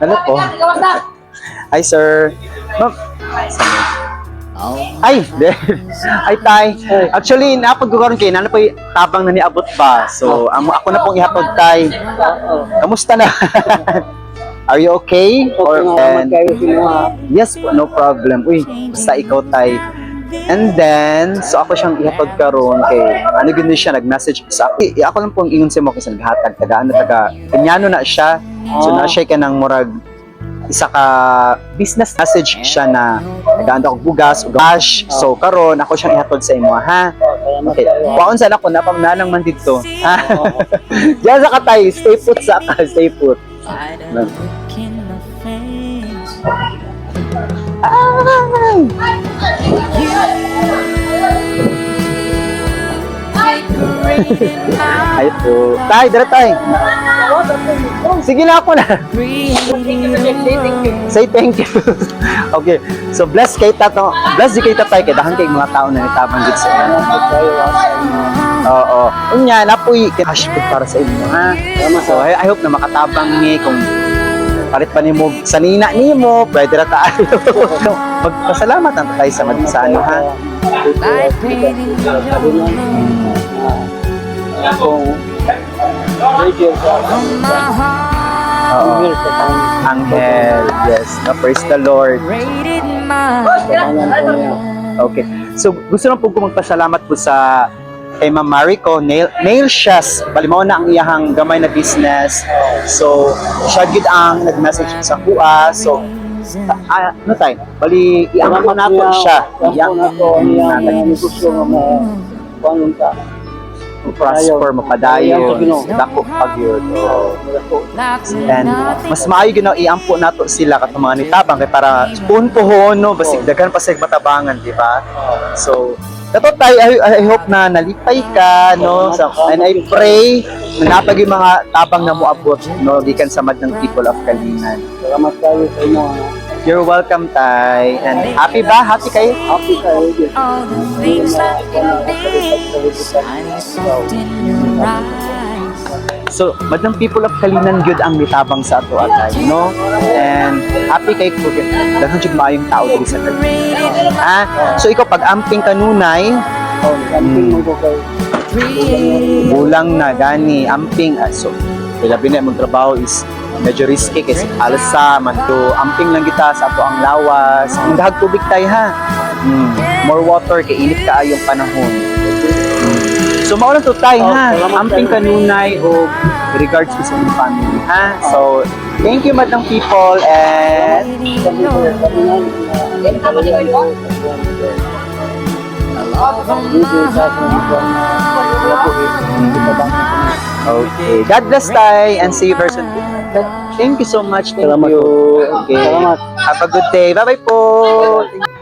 Ano po? Ay, sir. Ma'am. Ay. Ay, tay. Actually, napagkukaroon kayo, nana po yung tabang na niabot ba? So, ako na pong ihatod, tay. Kamusta na? Are you okay? Or, and, yes po, no problem. Uy, basta ikaw, tay. And then, so ako siyang ihatod karon kay ano gini siya nag-message sa ako. I, ako lang pong ingon sa mo kasi naghatag taga ano taga Pinyano na siya. So na siya ka ng murag isa ka business message siya na naganda og bugas ug cash. So karon ako siyang ihatod sa imo ha. Okay. Kuan sa ako na pamnanang man dito. Ha. Diyan sa katay, stay put sa ka, stay put. Ay! Ay po. Tay, dara tay. Sige na ako na. Say thank you. okay. So bless kay tato. Bless di kay tatay kay dahan kay mga tao na nitabang gid sa inyo. Oo. Unya napoy cash food para sa inyo ha. So I, I hope na makatabang ni kung palit pa nimo sa nina nimo, pwede ra no, magpasalamat ang tayo sa mag sa ano ha. Oo. Angel, yes. Na praise the Lord. Okay. So, gusto lang po ko magpasalamat po sa kay Ma'am Marico, nail, nail shoes. Balimaw na ang iyahang gamay na business. So, siya gid ang nag-message sa kuha. So, ah, ano tayo? Bali, iang ko na po siya. Iang na to niya gusto nga mo kuan ka prosper, mapadayon, dako pag yun. Oh. And mas maayo ginaw iampo nato sila kat mga nitabang kay para puhon-puhon no basig daghan pa sa matabangan, di ba? So Dato tayo, I, I hope na nalipay ka, no? So, and I pray na napag yung mga tabang na moabot, no? Gikan sa mad ng people of Kalinan. salamat kayo sa inyo. You're welcome, Tay. And happy ba? Happy kayo? happy kayo. All the things that. So, madang people of Kalinan gyud ang mitabang sa ato atay, no? And happy kay ko daghan jud maayong tao diri sa Kalinan. Ah, so ikaw pag amping kanunay, Oh, amping mo ko kay bulang na gani amping ah, so labi na mong trabaho is medyo risky kasi alsa man to amping lang kita sa ato ang lawas. Ang dahag tubig tayo ha? Hmm, more water kay init ka yung panahon. Hmm. so mao lang to tayo ha? Amping kanunay o regards to sa inyong family ha? So thank you madang people and okay God bless tayo and see you very soon Thank you so much. Thank Salamat you. po. Okay. Salamat. Have a good day. Bye-bye po.